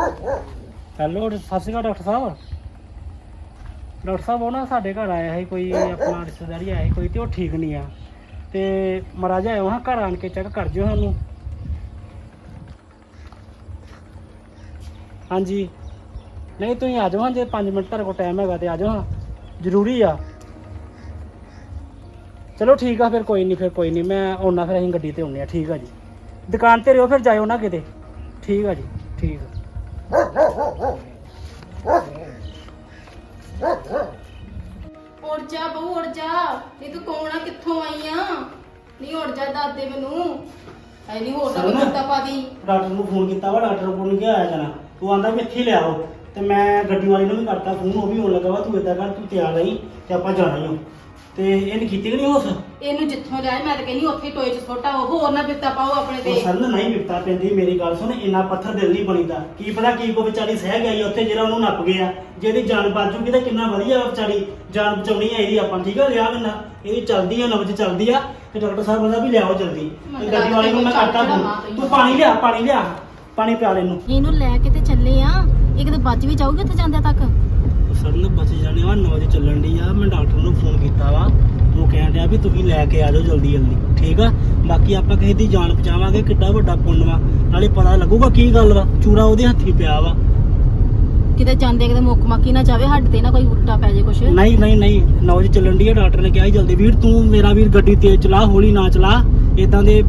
Hello, ਸਤਿ ਸ਼੍ਰੀ ਅਕਾਲ doctor ਸਾਹਿਬ। Doctor ਸਾਹਿਬ, ਉਹ ਨਾ ਸਾਡੇ ਘਰ ਆਇਆ ਸੀ, ਕੋਈ ਆਪਣਾ ਰਿਸ਼ਤੇਦਾਰੀ ਆਇਆ ਸੀ, ਕੋਈ ਤੇ ਉਹ ਠੀਕ ਨਹੀਂ ਆ। ਤੇ ਮਹਾਰਾਜਾ ਆਇਓ ਹਾਂ, ਘਰ ਆਣ ਕੇ ਚੈੱਕ ਕਰ ਜਿਓ ਸਾਨੂੰ। ਹਾਂਜੀ। ਨਹੀਂ, ਤੁਸੀਂ ਆ ਜਾਓ ਹਾਂ, ਜੇ 5 ਮਿੰਟ ਤੁਹਾਡੇ ਕੋਲ ਟਾਈਮ ਹੈਗਾ ਤੇ ਆ ਜਾਓ ਹਾਂ। ਜ਼ਰੂਰੀ ਆ। ਚਲੋ ਠੀਕ ਆ, ਫਿਰ ਕੋਈ ਨਹੀਂ, ਫਿਰ ਕੋਈ ਨਹੀਂ, ਮੈਂ ਆਉਣਾ ਫਿਰ ਅਸੀਂ ਗੱਡੀ ਤੇ ਆਉਂਦੇ ਆ, ਠੀਕ ਆ ਜੀ। ਦੁਕਾਨ ਤੇ ਰਿਓ, ਫਿਰ ਜਾਇਓ ਨਾ ਕਿਤੇ। ਠੀਕ ਆ ਜੀ, ਠੀਕ ਆ। ਉੜ ਜਾ ਬਹੂ ਉੜ ਜਾ। ਨਹੀਂ ਤੂੰ ਕੌਣ ਆ? ਕਿੱਥੋਂ ਆਈ ਆ? ਨਹੀਂ ਉੜ ਜਾ ਦੱਸ ਦੇ ਮੈਨੂੰ। ਐ ਨਹੀਂ ਹੋਰ? ਕੁੱਤਾ ਪਾ ਦੀ ਡਾਕਟਰ ਨੂੰ ਫੋਨ ਕੀਤਾ ਵਾ ਡਾਕਟਰ ਕੋਲ ਨਹੀਂ ਆਇਆ ਜਾਣਾ। ਤੂੰ ਆਂਦਾ ਵੀ ਇੱਥੇ ਲਿਆਓ ਤੇ ਮੈਂ ਗੱਡੀ ਵਾਲੀ ਨੂੰ ਵੀ ਕਰਤਾ ਫੋਨ ਉਹ ਵੀ ਹੋਣ ਲੱਗਾ ਵਾ ਤੂੰ ਏਦਾਂ ਕਰ ਤੂੰ ਤਿਆਰ ਰਹੀ ਤੇ ਆਪਾਂ ਜਾਣਾ ਹੀ ਆ ਤੇ ਇਹਨੇ ਕੀਤੀ ਕਿ ਨਹੀਂ ਹੋਸ ਇਹਨੂੰ ਜਿੱਥੋਂ ਲਿਆਏ ਮੈਂ ਤਾਂ ਕਹਿੰਦੀ ਉੱਥੇ ਟੋਏ 'ਚ ਛੋਟਾ ਉਹ ਹੋਰ ਨਾ ਬਿੱਤਾ ਪਾਓ ਆਪਣੇ ਤੇ। ਉਹ ਸਰਨ ਨਹੀਂ ਵਿਪਤਾ ਪੈਂਦੀ ਮੇਰੀ ਗੱਲ ਸੁਣ ਇੰਨਾ ਪੱਥਰ ਦਿਲ ਨਹੀਂ ਬਣੀਦਾ। ਕੀ ਪਤਾ ਕੀ ਕੋ ਵਿਚਾਰੀ ਸਹਿ ਗਈ ਉੱਥੇ ਜਿਹੜਾ ਉਹਨੂੰ ਨੱਪ ਗਿਆ। ਜੇ ਇਹਦੀ ਜਾਨ ਬਚ ਜੂਗੀ ਤਾਂ ਕਿੰਨਾ ਵਧੀਆ ਵਿਚਾਰੀ। ਜਾਨ ਬਚਾਉਣੀ ਹੈ ਇਹਦੀ ਆਪਾਂ ਠੀਕ ਆ? ਲਿਆ ਮੈਨਾਂ ਇਹਦੀ ਚੱਲਦੀ ਆ ਨਬਜ ਚੱਲਦੀ ਆ ਤੇ ਡਾਕਟਰ ਸਾਹਿਬ ਕਹਿੰਦਾ ਵੀ ਲਿਆਓ ਜਲਦੀ। ਤੇ ਗੱਡੀ ਵਾਲੀ ਨੂੰ ਮੈਂ ਚੜਾਵਾਂ ਫੋਨ। ਤੂੰ ਪਾਣੀ ਲਿਆ ਪਾਣੀ ਲਿਆ। ਪਾਣੀ ਪਿਆ ਲੈ ਇਹਨੂੰ। ਇਹਨੂੰ ਲੈ ਕੇ ਤੇ ਚੱਲੇ ਆ। ਇਹ ਕਿਤੇ ਬਚ ਵੀ ਜਾਊਗੀ ਉੱਥੇ ਜਾਂਦੇ ਤੱਕ। ਸਰਨ ਬਚ ਜਾਣੇ ਵਾ 9 ਵਜੇ ਚੱਲਣ ਦੀ ਆ। ਮੈਂ ਡਾਕਟਰ ਨੂੰ ਫੋਨ ਕੀਤਾ ਵਾ। ਉਹ ਕਹਿਣ ਡਿਆ ਵੀ ਤੁਸੀਂ ਲੈ ਕੇ ਆ ਜਾਓ ਜਲਦੀ ਜਲਦੀ। ਠੀਕ ਆ? ਬਾਕੀ ਆਪਾਂ ਕਿਸੇ ਦੀ ਜਾਨ ਬਚਾਵਾਂਗੇ ਕਿੱਡਾ ਵੱਡਾ ਪੁੰਨ ਵਾ। ਨਾਲੇ ਪਤਾ ਲੱਗੂਗਾ ਕੀ ਗੱਲ ਵਾ। ਚੂੜਾ ਉਹਦੇ ਹੱਥੀ ਪਿਆ ਵਾ। ਕਿਤੇ ਜਾਂਦੇ ਕਿਤੇ ਮੁੱਕ ਮੱਕੀ ਨਾ ਜਾਵੇ ਹੱਡ ਤੇ ਨਾ ਕੋਈ ਉਲਟਾ ਪੈ ਜੇ ਕੁਛ। ਨਹੀਂ ਨਹੀਂ ਨਹੀਂ। 9 ਵਜੇ ਚੱਲਣ ਦੀ ਆ ਡਾਕਟਰ ਨੇ ਕਿਹਾ ਸੀ ਜਲਦੀ ਵੀਰ ਤੂੰ ਮੇਰਾ ਵੀਰ ਗੱਡੀ ਤੇਜ਼ ਚਲਾ ਹੌਲੀ ਨਾ ਚਲਾ। ਇਦਾਂ ਦੇ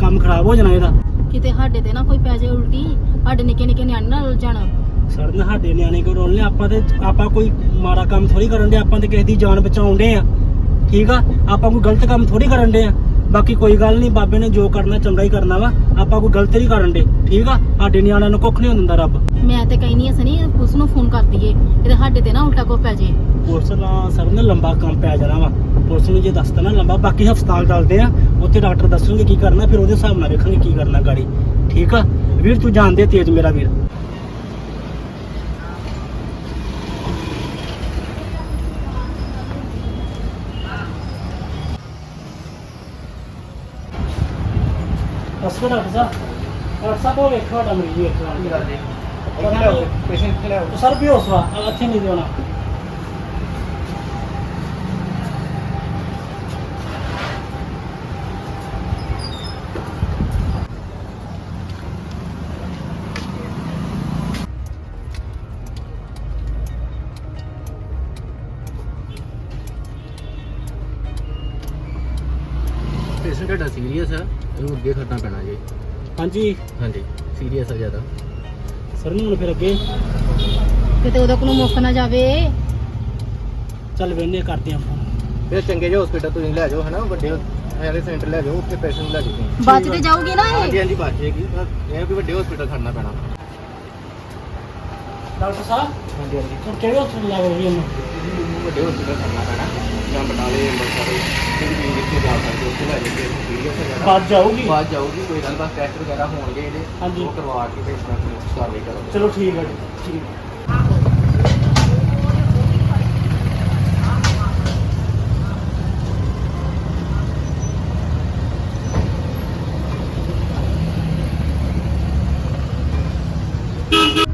ਕੰਮ ਖਰਾਬ ਹੋ ਜਾਣਾ ਇਹਦਾ। ਕਿਤੇ ਸਾਡੇ ਤੇ ਨਾ ਕੋਈ ਪੈ ਜੇ ਉਲਟੀ ਸਾਡੇ ਨਿੱਕੇ ਨਿੱਕੇ ਨਿਆਣੇ ਨਾਲ ਉਲ ਜਾਣ ਸਰਨ ਸਾਡੇ ਨਿਆਣੇ ਕੋ ਰੋਲਨੇ ਆਪਾਂ ਤੇ ਆਪਾਂ ਕੋਈ ਮਾੜਾ ਕੰਮ ਥੋੜੀ ਕਰਨ ਦੇ ਆਪਾਂ ਤੇ ਕਿਸੇ ਦੀ ਜਾਨ ਬਚਾਉਣ ਦੇ ਆ। ਠੀਕ ਆ? ਆਪਾਂ ਕੋਈ ਗਲਤ ਕੰਮ ਥੋੜੀ ਕਰਨ ਦੇ ਆ। ਬਾਕੀ ਕੋਈ ਗੱਲ ਨਹੀਂ ਬਾਬੇ ਨੇ ਜੋ ਕਰਨਾ ਚੰਗਾ ਹੀ ਕਰਨਾ ਵਾ। ਆਪਾਂ ਕੋਈ ਗਲਤ ਨਹੀਂ ਕਰਨ ਦੇ ਠੀਕ ਆ? ਸਾਡੇ ਨਿਆਣਿਆਂ ਨੂੰ ਕੁੱਖ ਨਹੀਂ ਹੁੰਦਾ ਰੱਬ। ਮੈਂ ਤੇ ਕਹਿਨੀ ਆ ਸਨੀ ਪੁਲਿਸ ਨੂੰ ਫੋਨ ਕਰ ਦਈਏ। ਕਿਤੇ ਸਾਡੇ ਤੇ ਨਾ ਉਲਟਾ ਕੋ ਪੈ ਜੇ। ਪੁਲਿਸ ਨਾਲ ਸਰ ਨੇ ਲੰਬਾ ਕੰਮ ਪੈ ਜਾਣਾ ਵਾ। ਪੁਲਿਸ ਨੂੰ ਜੇ ਦੱਸਤਾ ਨਾ ਲੰਬਾ ਬਾਕੀ ਹਸਪਤਾਲ ਚੱਲਦੇ ਆ। ਉੱਥੇ ਡਾਕਟਰ ਦੱਸਣਗੇ ਕੀ ਕਰਨਾ ਫਿਰ ਉਹਦੇ ਹਿਸਾਬ ਨਾਲ ਵੇਖਾਂਗੇ ਕੀ ਕਰਨਾ ਗਾੜੀ। ਠੀਕ ਆ? ਵੀਰ ਤੂੰ ਜਾਣਦੇ ਤੇਜ ਮੇਰਾ ਵੀਰ। ਅਸਲ ਡਾਕਟਰ ਸਾਹਿਬ। ਡਾਕਟਰ ਸਾਹਿਬ ਉਹ ਵੇਖੋ ਤੁਹਾਡਾ ਮਰੀਜ਼ ਵੇਖੋ ਪੇਸ਼ੈਂਟ ਕਿੱਥੇ ਲਿਆਓ ਸਰ ਵੀ ਹੌਸਲਾ ਇੱਥੇ ਨਹੀਂ ਦੇਣਾ ਪੇਸ਼ੈਂਟ ਤੁਹਾਡਾ ਸੀਰੀਅਸ ਆ? ਇਹਨੂੰ ਅੱਗੇ ਖੜਨਾ ਪੈਣਾ ਜੀ। ਹਾਂਜੀ। ਹਾਂਜੀ ਸੀਰੀਅਸ ਆ ਜ਼ਿਆਦਾ। ਸਰ ਨੂੰ ਹੁਣ ਫਿਰ ਅੱਗੇ। ਕਿਤੇ ਉਹਦਾ ਕੋਲੋਂ ਮੁੱਕ ਨਾ ਜਾਵੇ। ਚੱਲ ਵੇਨੇ ਕਰਦੇ ਆ ਫੋਨ ਫਿਰ ਚੰਗੇ ਜਿਹਾ ਹਸਪੀਟਲ ਤੁਸੀਂ ਲੈ ਜਾਓ ਹਨਾ? ਵੱਡੇ ਹੈਲਥ ਸੈਂਟਰ ਲੈ ਜਾਓ ਉੱਥੇ ਪੇਸ਼ੈਂਟ ਲੈ ਜਾਓ ਬਚ ਤੇ ਜਾਊਗੀ ਨਾ ਹਾਂਜੀ ਇਹ ਹਾਂਜੀ ਬਚ ਜਾਏਗੀ। ਬਸ ਇਹ ਵੀ ਵੱਡੇ ਹਸਪੀਟਲ ਖੜਨਾ ਪੈਣਾ। ਡਾਕਟਰ ਸਾਹਿਬ ਹਾਂਜੀ ਹਾਂਜੀ। ਹੁਣ ਕਿਹੜੇ ਹਸਪਤਾਲ ਲੈ ਗਏ ਇਹਨੂੰ? ਵੱਡੇ ਹਸਪੀਟਲ ਖੜਨਾ ਪੈਣਾ। ਜਾਂ ਬਟਾਲੇ ਅੰਮ੍ਰਿਤਸਰ ਜਿਹੜੀ ਵੀ ਜਿੱਥੇ ਜਾ ਸਕਦੇ ਉੱਥੇ ਲੈ ਸੀਰੀਅਸ ਹੈ ਜ਼ਿਆਦਾ ਬਾਅਦ ਜਾਊਗੀ? ਬਾਅਦ ਜਾਊਗੀ ਕੋਈ ਗੱਲ ਬਸ ਟੈਸਟ ਵਗੈਰਾ ਹੋਣਗੇ ਇਹਦੇ। ਹਾਂਜੀ। ਉਹ ਕਰਵਾ ਕੇ ਫਿਰ ਇਸ ਕਾਰਵਾਈ ਕਰੋ ਚਲੋ ਠੀਕ ਹੈ ਜੀ ਠੀਕ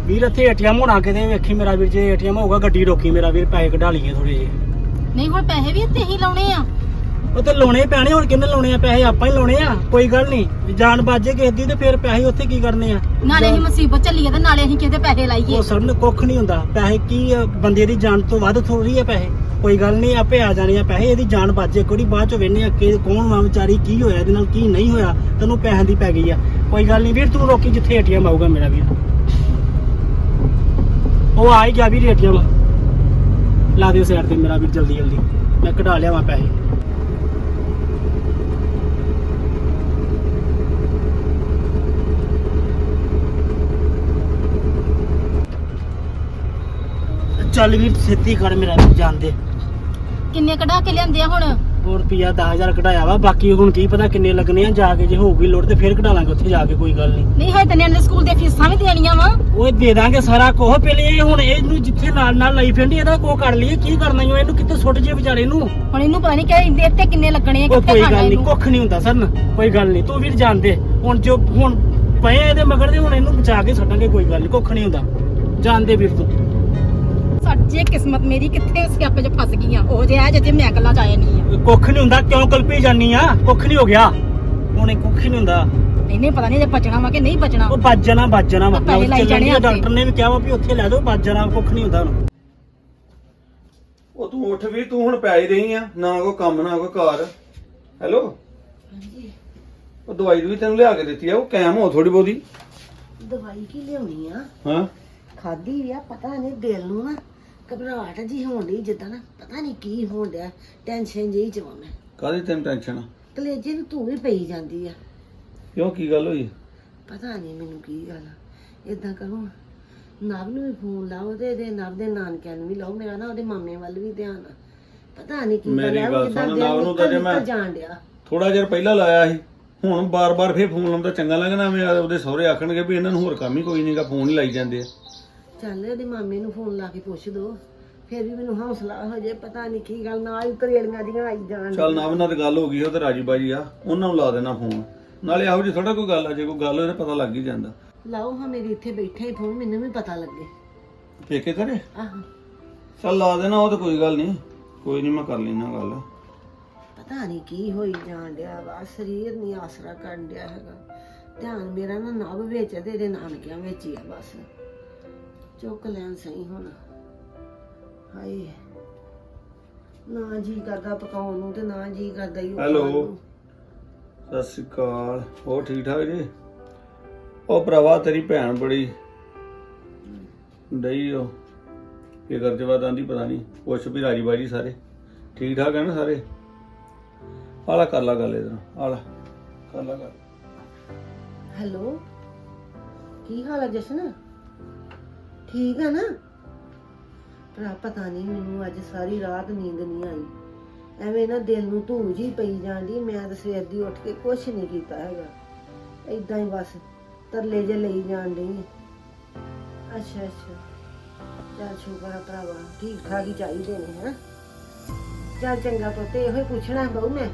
ਵੀਰ ਇੱਥੇ ਏਟੀਐਮ ਹੋਣਾ ਕਿਤੇ? ਵੇਖੀ ਮੇਰਾ ਵੀਰ ਜੇ ਏਟੀਐਮ ਹੋਊਗਾ ਗੱਡੀ ਰੋਕੀ ਮੇਰਾ ਵੀਰ ਪੈਸੇ ਕਢਾ ਲਈਏ ਥੋੜੇ ਜਿਹੇ। ਨਹੀਂ ਹੁਣ ਪੈਸੇ ਵੀ ਇੱਥੇ ਹੀ ਲਾਉਣੇ ਆ। ਉਹ ਤੇ ਲਾਉਣੇ ਪੈਣੇ ਹੁਣ ਕਿੰਨੇ ਲਾਉਣੇ ਆ? ਪੈਸੇ ਆਪਾਂ ਹੀ ਲਾਉਣੇ ਆ ਕੋਈ ਗੱਲ ਨਹੀਂ। ਜਾਨ ਬਾਜੇ ਕਿਸੇ ਦੀ ਤੇ ਫਿਰ ਪੈਸੇ ਉੱਥੇ ਕੀ ਕਰਨੇ ਆ? ਨਾਲੇ ਅਸੀਂ ਮੁਸੀਬਤ ਚੱਲੀ ਆ ਤੇ ਨਾਲੇ ਅਸੀਂ ਕਿਤੇ ਪੈਸੇ ਲਾਈਏ। ਉਹ ਸਭ ਨੂੰ ਕੁੱਖ ਨਹੀਂ ਹੁੰਦਾ। ਪੈਸੇ ਕੀ ਆ, ਬੰਦੇ ਦੀ ਜਾਨ ਤੋਂ ਵੱਧ ਥੋੜੀ ਆ ਪੈਸੇ। ਕੋਈ ਗੱਲ ਨਹੀਂ ਆਪੇ ਆ ਜਾਣੇ ਆ ਪੈਸੇ ਇਹਦੀ ਜਾਨ ਬਾਜੇ ਕੋਈ ਬਾਅਦ ਚ ਵੇਨੇ ਆ ਕਿ ਕੌਣ ਵਾ ਵਿਚਾਰੀ ਕੀ ਹੋਇਆ ਇਹਦੇ ਨਾਲ ਕੀ ਨਹੀਂ ਹੋਇਆ ਤੈਨੂੰ ਪੈਸਿਆਂ ਦੀ ਪੈ ਗਈ ਆ। ਕੋਈ ਗੱਲ ਨਹੀਂ ਵੀਰ ਤੂੰ ਰੋਕੀ ਜਿੱਥੇ ਏਟੀਐਮ ਆਊਗਾ ਮੇਰਾ ਵੀਰ। ਉਹ ਆ ਹੀ ਗਿਆ ਵੀਰ ਏਟੀਐਮ ਲਾ ਦਿਓ ਸਾਈਡ ਤੇ, ਮੇਰਾ ਵੀਰ ਜਲਦੀ ਜਲਦੀ। ਮੈਂ ਕਢਾ ਲਿਆਵਾਂ ਪੈਸੇ। ਚੱਲ ਵੀ ਛੇਤੀ ਕਰ ਮੇਰਾ ਵੀਰ ਜਾਂਦੇ ਕਿੰਨੇ ਕਢਾ ਕੇ ਲਿਆਂਦੇ ਆ ਹੁਣ? ਹੋਰ ਰੁਪਿਆ 10000 ਕਢਾਇਆ ਵਾ ਬਾਕੀ ਹੁਣ ਕੀ ਪਤਾ ਕਿੰਨੇ ਲੱਗਣੇ ਆ ਜਾ ਕੇ ਜੇ ਹੋਊਗੀ ਲੋੜ ਤੇ ਫੇਰ ਕਢਾ ਲਾਂਗੇ ਉੱਥੇ ਜਾ ਕੇ ਕੋਈ ਗੱਲ ਨਹੀਂ। ਨਹੀਂ ਹੈ ਤੇ ਨਿਆਣੇ ਦੇ ਸਕੂਲ ਦੀਆਂ ਫੀਸਾਂ ਵੀ ਦੇਣੀਆਂ ਵਾ। ਉਹ ਦੇ ਦਾਂਗੇ ਸਾਰਾ ਕੋਹ ਪਹਿਲੇ ਇਹ ਹੁਣ ਇਹਨੂੰ ਜਿੱਥੇ ਨਾਲ ਨਾਲ ਲਈ ਫਿਰਦੀ ਇਹਦਾ ਕੋ ਕਰ ਲਈਏ ਕੀ ਕਰਨਾ ਈ ਓ, ਇਹਨੂੰ ਕਿੱਥੇ ਸੁੱਟ ਜੇ ਵਿਚਾਰੇ ਨੂੰ? ਹੁਣ ਇਹਨੂੰ ਪਤਾ ਨਹੀਂ ਕਿ ਇਹਦੇ ਇੱਥੇ ਕਿੰਨੇ ਲੱਗਣੇ ਆ ਉਹ ਕਿੱਥੇ ਕੋਈ ਖਾਣਾ ਗੱਲ ਨਹੀਂ ਇਹਨੂੰ। ਕੁੱਖ ਨਹੀਂ ਹੁੰਦਾ ਸਰਨ ਕੋਈ ਗੱਲ ਨਹੀਂ ਤੂੰ ਵੀਰ ਜਾਣਦੇ ਹੁਣ ਜੋ ਹੁਣ ਪਏ ਆ ਇਹਦੇ ਮਗਰ ਦੇ ਹੁਣ ਇਹਨੂੰ ਬਚਾ ਕੇ ਛੱਡਾਂਗੇ ਕੋਈ ਗੱਲ ਨੀ ਕੁੱਖ ਨਹੀਂ ਹੁੰਦਾ। ਜਾਣਦੇ ਵੀਰ ਤੂੰ। ਸੱਚੇ ਕਿਸਮਤ ਮੇਰੀ ਕਿੱਥੇ ਸਿਆਪੇ 'ਚ ਫਸ ਗਈ ਆ ਉਹ ਜਿਹਾ ਜਿਹਦੇ ਮੈਂ ਚ ਆਇਆ ਨਹੀਂ ਆ। ਕੁੱਖ ਨਹੀਂ ਹੁੰਦਾ ਕਿਉਂ ਕਲਪੀ ਜਾਨੀ ਆ? ਕੁੱਖ ਨਹੀਂ ਹੋ ਗਿਆ। ਹੁਣ ਇਹ ਕੁੱਖ ਨਹੀਂ ਹੁੰਦਾ। ਇਹਨੇ ਪਤਾ ਨਹੀਂ ਜੇ ਬਚਣਾ ਵਾ ਕਿ ਨਹੀਂ ਬਚਣਾ। ਉਹ ਵੱਜ ਜਾਣਾ ਵੱਜ ਜਾਣਾ ਵਾ। ਉਹ ਪੈਸੇ ਲਾਈ ਜਾਣੇ ਆ ਡਾਕਟਰ ਨੇ ਵੀ ਕਿਹਾ ਵਾ ਵੀ ਉੱਥੇ ਲੈ ਜਾਓ ਵੱਜ ਜਾਣਾ ਕੁੱਖ ਨਹੀਂ ਹੁੰਦਾ ਹੁਣ। ਉਹ ਤੂੰ ਉੱਠ ਵੀ ਤੂੰ ਹੁਣ ਪੈ ਹੀ ਰਹੀ ਆ। ਨਾ ਕੋਈ ਕੰਮ ਨਾ ਕੋਈ ਕਾਰ ਹੈਲੋ? ਹਾਂਜੀ। ਉਹ ਦਵਾਈ ਵੀ ਤੈਨੂੰ ਲਿਆ ਕੇ ਦਿੱਤੀ ਆ ਉਹ ਕਾਇਮ ਹੋ ਥੋੜੀ ਬਹੁਤੀ। ਦਵਾਈ ਕੀ ਲਿਆਉਣੀ ਆ? ਹਾਂ। ਖਾਦੀ ਆ ਪਤਾ ਨਹੀਂ ਦਿਲ ਨੂੰ ਨਾ। ਘਬਰਾਹਟ ਜੀ ਹੋਣ ਡਈ ਜਿੱਦਾਂ ਨਾ ਪਤਾ ਨਹੀਂ ਕੀ ਹੋਣ ਡਿਆ ਟੈਨਸ਼ਨ ਜਿਹੀ ਚ ਵਾਂ ਮੈਂ। ਕਾਹਦੀ ਤੈਨੂੰ ਟੈਨਸ਼ਨ ਆ? ਕਲੇਜੇ ਨੂੰ ਧੂ ਵੀ ਪਈ ਜਾਂਦੀ ਆ। ਕਿਉਂ ਕੀ ਗੱਲ ਹੋਈ? ਪਤਾ ਨਹੀਂ ਮੈਨੂੰ ਕੀ ਗੱਲ ਇਦਾਂ ਕਰੋ ਨਵ ਨੂੰ ਵੀ ਫੋਨ ਲਾਓ ਤੇ ਇਹਦੇ ਨਵ ਦੇ ਨਾਨਕਿਆਂ ਨੂੰ ਵੀ ਲਾਓ ਮੇਰਾ ਨਾ ਉਹਦੇ ਮਾਮੇ ਵੱਲ ਵੀ ਧਿਆਨ ਆ। ਪਤਾ ਨਹੀਂ ਕੀ ਮੇਰੀ ਆ, ਉਹ ਗੱਲ ਜਿੱਦਾਂ ਸੁਣ, ਨਵ ਨੂੰ ਤਾਂ ਜੇ ਮੈਂ- ਨਿੱਕਲ ਜਾਣ ਡਿਆ। ਥੋੜਾ ਜਿਹਾ ਪਹਿਲਾਂ ਲਾਇਆ ਸੀ ਹੁਣ ਬਾਰ-ਬਾਰ ਫੇਰ ਫੋਨ ਲਾਉਂਦਾ ਚੰਗਾ ਲੱਗਣਾ ਮੈਂ ਉਹਦੇ ਸਹੁਰੇ ਆਖਣਗੇ ਵੀ ਇਹਨਾਂ ਨੂੰ ਹੋਰ ਕੰਮ ਹੀ ਕੋਈ ਨਹੀਂਗਾ ਫੋਨ ਹੀ ਲਾਈ ਜਾਂਦੇ ਆ। ਚੱਲ ਇਹਦੇ ਮਾਮੇ ਨੂੰ ਫੋਨ ਲਾ ਕੇ ਪੁੱਛ ਦੋ। ਫਿਰ ਵੀ ਮੈਨੂੰ ਹੌਸਲਾ ਹੋ ਜੇ ਪਤਾ ਨਹੀਂ ਕੀ ਗੱਲ ਨਾਲ ਹੀ ਕਰੇਲੀਆਂ ਦੀਆਂ ਆਈ ਜਾਣ ਚੱਲ ਨਾ ਉਹਨਾਂ ਤੇ ਗੱਲ ਹੋ ਗਈ ਉਹ ਤੇ ਰਾਜੀ ਬਾਜੀ ਆ ਉਹਨਾਂ ਨੂੰ ਲਾ ਦੇਣਾ ਫੋਨ ਨਾਲੇ ਇਹੋ ਜਿਹੀ ਥੋੜਾ ਕੋਈ ਗੱਲ ਆ ਜੇ ਕੋਈ ਗੱਲ ਹੋਏ ਤਾਂ ਪਤਾ ਲੱਗ ਹੀ ਜਾਂਦਾ। ਲਾਓ ਹਾਂ ਮੇਰੀ ਇੱਥੇ ਬੈਠੇ ਫੋਨ ਮੈਨੂੰ ਵੀ ਪਤਾ ਲੱਗੇ। ਪੇਕੇ ਕਰੇ ਆਹੋ। ਚੱਲ ਲਾ ਦੇਣਾ ਉਹ ਤਾਂ ਕੋਈ ਗੱਲ ਨਹੀਂ ਕੋਈ ਨਹੀਂ ਮੈਂ ਕਰ ਲੈਣਾ ਗੱਲ। ਪਤਾ ਨਹੀਂ ਕੀ ਹੋਈ ਜਾਣ ਡਿਆ ਵਾ ਸਰੀਰ ਨਹੀਂ ਆਸਰਾ ਕਰਨ ਡਿਆ ਹੈਗਾ। ਧਿਆਨ ਮੇਰਾ ਨਾ ਨਵ ਵਿੱਚ ਤੇ ਇਹਦੇ ਨਾਨਕਿਆਂ ਵਿੱਚ ਹੀ ਆ ਬਸ। ਚੁੱਕ ਲੈਣ ਸਹੀ ਹੁਣ। ਹਾਏ। ਨਾ ਜੀ ਕਰਦਾ ਪਕਾਉਣ ਨੂੰ ਤੇ ਨਾ ਜੀ ਕਰਦਾ ਹੀ ਉਹ ਹੈਲੋ। ਖਾਣ ਨੂੰ। ਸਤਿ ਸ਼੍ਰੀ ਅਕਾਲ। ਹੋਰ ਠੀਕ ਠਾਕ ਜੀ? ਉਹ ਭਰਾਵਾ ਤੇਰੀ ਭੈਣ ਬੜੀ ਡਈ ਉਹ ਕੀ ਕਰ ਜਵਾ ਆਂਦੀ ਪਤਾ ਨਹੀਂ ਪੁੱਛ ਵੀ ਰਾਜੀ ਬਾਜੀ ਸਾਰੇ। ਠੀਕ ਠਾਕ ਹੈ ਨਾ ਸਾਰੇ? ਆਲਾ ਕਰ ਲਾ ਗੱਲ ਇਧਰ। ਆਲਾ ਕਰ ਲਾ ਗੱਲ। ਹੈਲੋ। ਕੀ ਹਾਲ ਹੈ ਜਸ਼ਨ? ਠੀਕ ਆ ਨਾ? ਭਰਾ, ਪਤਾ ਨਹੀਂ ਮੈਨੂੰ ਅੱਜ ਸਾਰੀ ਰਾਤ ਨੀਂਦ ਨਹੀਂ ਆਈ। ਐਵੇਂ ਨਾ ਦਿਲ ਨੂੰ ਧੂ ਜੀ ਪਈ ਜਾਂਦੀ, ਮੈਂ ਤਾਂ ਸਵੇਰ ਦੀ ਉੱਠ ਕੇ ਕੁਛ ਨਹੀਂ ਕੀਤਾ ਹੈਗਾ। ਏਦਾਂ ਹੀ ਬਸ ਤਰਲੇ ਜੇ ਲਈ ਜਾਣ ਡਈ ਅੱਛਾ ਅੱਛਾ। ਚੱਲ ਸ਼ੁਕਰ ਆ ਭਰਾਵਾ ਠੀਕ ਠਾਕ ਹੀ ਚਾਹੀਦੇ ਨੇ, ਹੈ? ਚੱਲ ਚੰਗਾ ਪੁੱਤ, ਇਹੋ ਹੀ ਪੁੱਛਣਾ ਬਹੁ ਮੈਂ।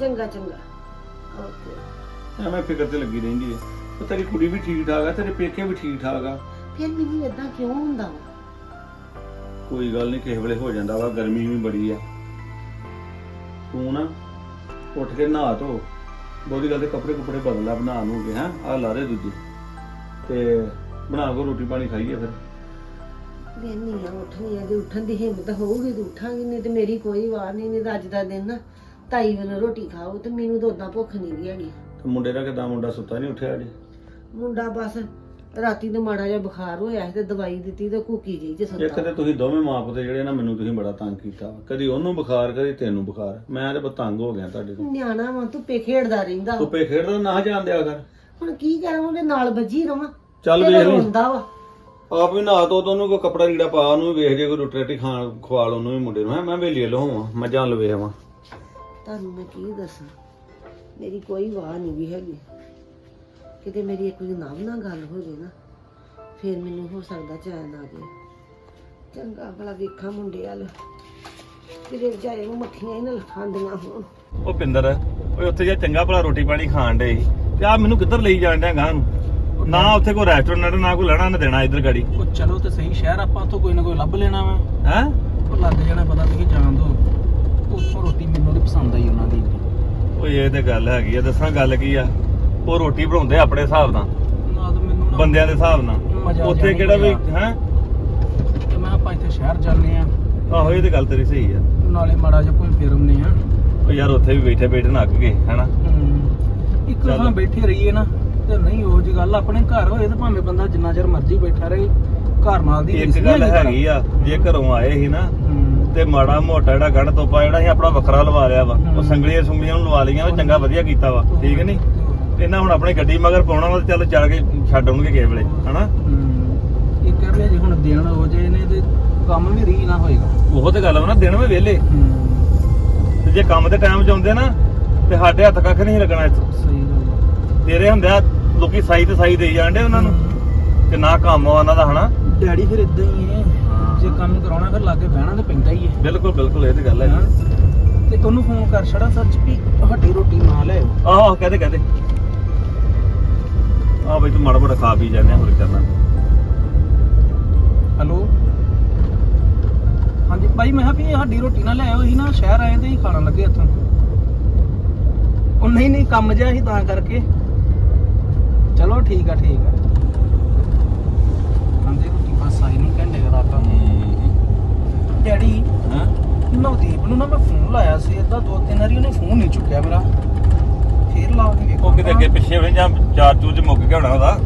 ਚੰਗਾ ਚੰਗਾ। ਓਕੇ ਐਵੇਂ ਫਿਕਰ ਤੇ ਲੱਗੀ ਰਹਿੰਦੀ ਹੈ ਉਹ ਤੇਰੀ ਕੁੜੀ ਵੀ ਠੀਕ ਠਾਕ ਆ, ਤੇਰੇ ਪੇਕੇ ਵੀ ਠੀਕ ਠਾਕ ਆ। ਫਿਰ ਮੈਨੂੰ ਇਦਾਂ ਕਿਉਂ ਹੁੰਦਾ? ਵਾ ਕੋਈ ਗੱਲ ਨਹੀਂ ਕਿਸੇ ਵੇਲੇ ਹੋ ਜਾਂਦਾ ਵਾ ਗਰਮੀ ਵੀ ਬੜੀ ਆ। ਤੂੰ ਨਾ ਉੱਠ ਕੇ ਨਹਾ ਧੋ। ਬਹੁਤੀ ਗੱਲ ਤੇ ਕੱਪੜੇ ਕੁਪੜੇ ਬਦਲ ਬਣਾ ਨੂੰ ਕੇ ਹਾਂ। ਆ ਲਾ ਦੇ ਦੂਜੇ। ਤੇ ਬਣਾ ਕੇ ਰੋਟੀ ਪਾਣੀ ਖਾਈਏ ਫਿਰ। ਵੇਨੀ ਆ ਉੱਠਣੀ ਆ ਜੇ ਉੱਠਣ ਦੀ ਹਿੰਮਤ ਹੋਊਗੀ ਤੇ ਉੱਠਾਂਗੀ ਨਹੀਂ ਤੇ ਮੇਰੀ ਕੋਈ ਵਾਰ ਨਹੀਂ ਨਹੀਂ ਤਾਂ ਅੱਜ ਦਾ ਦਿਨ ਨਾ ਤਾਈ ਵੱਲੋਂ ਰੋਟੀ ਖਾਓ ਤੇ ਮੈਨੂੰ ਤਾਂ ਉਦਾਂ ਭੁੱਖ ਨਹੀਂ ਗਈ ਹੈਗੀ। ਤੇ ਮੁੰਡੇ ਦਾ ਕਿਦਾਂ ਮੁੰਡਾ ਸੁੱਤਾ ਨਹੀਂ ਉੱਠਿਆ ਅਜੇ? ਮੁੰਡਾ ਬਸ ਰਾਤੀ ਤੇ ਮਾੜਾ ਜਿਹਾ ਬੁਖਾਰ ਹੋਇਆ ਸੀ ਤੇ ਦਵਾਈ ਦਿੱਤੀ ਤੇ ਕੁੱਕੀ ਜੀ ਚ ਇੱਕ ਸੁੱਤਾ ਤੇ ਤੁਸੀਂ ਦੋਵੇਂ ਮਾਂ ਪੁੱਤ ਜਿਹੜੇ ਨਾ ਮੈਨੂੰ ਤੁਸੀਂ ਬੜਾ ਤੰਗ ਕੀਤਾ। ਵਾ। ਕਦੀ ਉਹਨੂੰ ਬੁਖਾਰ ਕਦੀ ਤੈਨੂੰ ਬੁਖਾਰ। ਮੈਂ ਤੇ ਬਤੰਗ ਹੋ ਗਿਆ ਤੁਹਾਡੇ ਤੋਂ ਨਿਆਣਾ ਵਾਂ ਧੁੱਪੇ ਖੇਡਦਾ ਰਹਿੰਦਾ। ਵਾ। ਧੁੱਪੇ ਖੇਡਦਾ ਨਾ ਜਾਣ ਦਿਆ ਕਰ। ਹੁਣ ਕੀ ਕਰਾਂ ਉਹਦੇ ਨਾਲ ਵੱਜੀ ਰਵਾਂ। ਚੱਲ ਵੇਖ ਲਈ। ਰੋਂਦਾ ਵਾ। ਆਪ ਵੀ ਨਹਾ ਤੋ ਉਹਨੂੰ ਕੋਈ ਕੱਪੜਾ ਲੀੜਾ ਪਾ ਉਹਨੂੰ ਵੀ ਵੇਖ ਜੇ ਕੋਈ ਰੋਟੀ ਰਾਟੀ ਖਾਣ ਖਵਾਲ ਉਹਨੂੰ ਵੀ ਮੁੰਡੇ ਨੂੰ। ਹੈਂ, ਮੈਂ ਵੇਲੀ ਲਵਾਂ ਮੱਝਾਂ ਲਵੇ ਆਵਾਂ। ਤੁਹਾਨੂੰ ਮੈਂ ਕੀ ਦੱਸਾਂ? ਮੇਰੀ ਕੋਈ ਵਾਹ ਨਹੀਂ ਵੀ ਹੈਗੀ। ਕਿਤੇ ਮੇਰੀ ਇੱਕ ਵਾਰੀ ਨਾਮ ਨਾਲ ਗੱਲ ਹੋ ਜੇ ਨਾ ਫਿਰ ਮੈਨੂੰ ਹੋ ਸਕਦਾ ਚੈਨ ਆ ਜੇ। ਚੰਗਾ ਭਲਾ ਵੇਖਾਂ ਮੁੰਡੇ ਵੱਲ। ਕਿਤੇ ਵਿਚਾਰੇ ਨੂੰ ਮੱਖੀਆਂ ਹੀ ਨਾ ਖਾਂਦੀਆਂ ਹੋਣ। ਉਹ ਪਿੰਦਰ ਓਏ ਉੱਥੇ ਜੇ ਚੰਗਾ ਭਲਾ ਰੋਟੀ ਪਾਣੀ ਖਾਣ ਡੇ ਤੇ ਆ ਮੈਨੂੰ ਕਿੱਧਰ ਲਈ ਜਾਣ ਡਿਆ ਗਾਂ ਨੂੰ? ਨਾ ਉੱਥੇ ਕੋਈ ਰੈਸਟੋਰੈਂਟ ਨਾ ਕੋਈ ਲੈਣਾ ਨਾ ਦੇਣਾ ਇੱਧਰ ਗਾੜੀ। ਉਹ ਚਲੋ ਤੇ ਸਹੀ ਸ਼ਹਿਰ ਆਪਾਂ ਉੱਥੋਂ ਕੋਈ ਨਾ ਕੋਈ ਲੱਭ ਲੈਣਾ ਵਾ। ਹੈ? ਉਹ ਲੱਗ ਜਾਣਾ ਪਤਾ ਤੁਸੀਂ ਜਾਣ ਦੋ। ਉੱਥੋਂ ਰੋਟੀ ਮੈਨੂੰ ਨਹੀਂ ਪਸੰਦ ਆਈ ਉਹਨਾਂ ਦੀ। ਓਏ ਇਹ ਤੇ ਗੱਲ ਹੈਗੀ ਆ ਦੱਸਾਂ ਗੱਲ ਕੀ ਆ? ਉਹ ਰੋਟੀ ਬਣਾਉਂਦੇ ਆਪਣੇ ਹਿਸਾਬ ਨਾਲ। ਨਾ ਤਾਂ ਮੈਨੂੰ ਨਾ ਬੰਦਿਆਂ ਦੇ ਹਿਸਾਬ ਨਾਲ। ਮਜ਼ਾ ਉੱਥੇ ਕਿਹੜਾ ਵੀ। ਹੈ? ਤੇ ਮੈਂ ਆਪਾਂ ਇੱਥੇ ਸ਼ਹਿਰ ਜਾਂਦੇ ਆ ਆਹੋ ਇਹ ਤੇ ਗੱਲ ਤੇਰੀ ਸਹੀ ਆ। ਨਾਲੇ ਮਾੜਾ ਜਿਹਾ ਕੋਈ ਫਿਰਮਨੇ ਆ। ਉਹ ਯਾਰ ਉੱਥੇ ਵੀ ਬੈਠੇ ਬੈਠੇ ਨੱਕ ਗਏ ਹੈਨਾ? ਇੱਕ ਚੱਲ। ਥਾਂ ਬੈਠੇ ਰਹੀਏ ਨਾ ਤੇ ਨਹੀਂ ਉਹ ਜੀ ਗੱਲ ਆਪਣੇ ਘਰ ਹੋਏ ਤਾਂ ਭਾਵੇਂ ਬੰਦਾ ਜਿੰਨਾ ਚਿਰ ਮਰਜ਼ੀ ਬੈਠਾ ਰਹੇ ਘਰ ਨਾਲ ਦੀ ਰੀਸ ਇੱਕ ਨਹੀਂ ਗੱਲ ਹੈਗੀ ਹੈਗੀ ਆ ਜੇ ਘਰੋਂ ਆਏ ਸੀ ਨਾ। ਤੇ ਮਾੜਾ ਮੋਟਾ ਜਿਹੜਾ ਗੜ ਤੋਪਾ ਜਿਹੜਾ ਸੀ ਆਪਣਾ ਵੱਖਰਾ ਲਵਾ ਲਿਆ ਵਾ। ਉਹ ਹਮ। ਸੰਗਲੀਆਂ ਸੁੰਗਲੀਆਂ ਨੂੰ ਲਵਾ ਲਈਆਂ ਉਹ ਚੰਗਾ ਵਧੀਆ ਕੀਤਾ ਵਾ ਠੀਕ ਨਹੀਂ? ਇਹਨਾਂ ਹੁਣ ਆਪਣੀ ਗੱਡੀ ਮਗਰ ਪਾਉਣਾ ਵਾ ਤੇ ਚੱਲ ਚੱਲ ਕੇ ਛੱਡ ਆਉਣਗੇ ਕਿਸੇ ਵੇਲੇ ਹਨਾ? ਹੂੰ। ਇਹ ਕਰ ਲਿਆ ਜੇ ਹੁਣ ਦਿਨ ਹੋ ਜੇ ਨੇ ਤੇ ਕੰਮ ਵੀ ਰੀ ਨਾ ਹੋਏਗਾ। ਉਹ ਤੇ ਗੱਲ ਵਾ ਨਾ ਦਿਨ ਵਿੱਚ ਵਿਹਲੇ। ਤੇ ਜੇ ਕੰਮ ਦੇ ਟਾਈਮ 'ਚ ਆਉਂਦੇ ਨਾ ਤੇ ਸਾਡੇ ਹੱਥ ਕੱਖ ਨਹੀਂ ਲੱਗਣਾ ਇੱਥੇ। ਸਹੀ ਗੱਲ ਆ। ਤੇਰੇ ਹੁੰਦਿਆ ਲੋਕੀ ਸਾਈ ਤੇ ਸਾਈ ਦੇਈ ਜਾਂਦੇ ਉਹਨਾਂ ਨੂੰ। ਤੇ ਨਾ ਕੰਮ ਆ ਉਹਨਾਂ ਦਾ ਹਨਾ? ਡੈਡੀ ਫਿਰ ਇਦਾਂ ਹੀ ਹੈ। ਜੇ ਕੰਮ ਕਰਾਉਣਾ ਫਿਰ ਲਾਗੇ ਬਹਿਣਾ ਤੇ ਪੈਂਦਾ ਹੀ ਹੈ ਬਿਲਕੁਲ ਬਿਲਕੁਲ ਇਹ ਤੇ ਗੱਲ ਹੈ ਹੈਂ? ਤੇ ਉਹਨੂੰ ਫੋਨ ਕਰ ਛੜਾ ਸੱਚ ਵੀ ਹੱਡੀ ਰੋਟੀ ਨਾ ਲੈ ਆਹੋ ਕਹਦੇ ਕਹਦੇ ਮਾੜਾ ਮੋਟਾ ਖਾ ਪੀ ਜਾਂਦੇ ਹੋਰ ਕਰਨਾ। ਹੈਲੋ? ਹਾਂਜੀ ਭਾਈ ਮੈਂ ਕਿਹਾ ਵੀ ਸਾਡੀ ਰੋਟੀ ਨਾ ਲੈ ਆਓ ਅਸੀਂ ਨਾ ਸ਼ਹਿਰ ਆਏ ਤੇ ਹੀ ਖਾਣ ਲੱਗੇ ਇੱਥੋਂ। ਉਹ ਨਹੀਂ ਨਹੀਂ ਕੰਮ ਜਿਹਾ ਸੀ ਤਾਂ ਕਰਕੇ। ਚਲੋ ਠੀਕ ਆ ਠੀਕ ਆ। ਹਾਂਜੀ ਰੋਟੀ ਬਸ ਆਈ ਨਹੀਂ ਘੰਟੇ ਦਾ ਰਾਤਾਂ ਡੈਡੀ ਹਾਂ? ਨਵਦੀਪ ਨੂੰ ਨਾ ਮੈਂ ਫੋਨ ਲਾਇਆ ਸੀ ਇਦਾਂ ਦੋ ਤਿੰਨ ਵਾਰੀ ਉਹਨੇ ਫੋਨ ਨਹੀਂ ਚੁੱਕਿਆ ਮੇਰਾ। ਫੇਰ ਲਾ ਕੇ ਵੇਖੋ ਉਹ ਕਿਤੇ ਅੱਗੇ ਪਿੱਛੇ ਹੋਵੇ ਜਾਂ ਚਾਰ ਚੂਰ ਚ ਮੁੱਕ ਗਿਆ ਹੋਣਾ ਉਹਦਾ।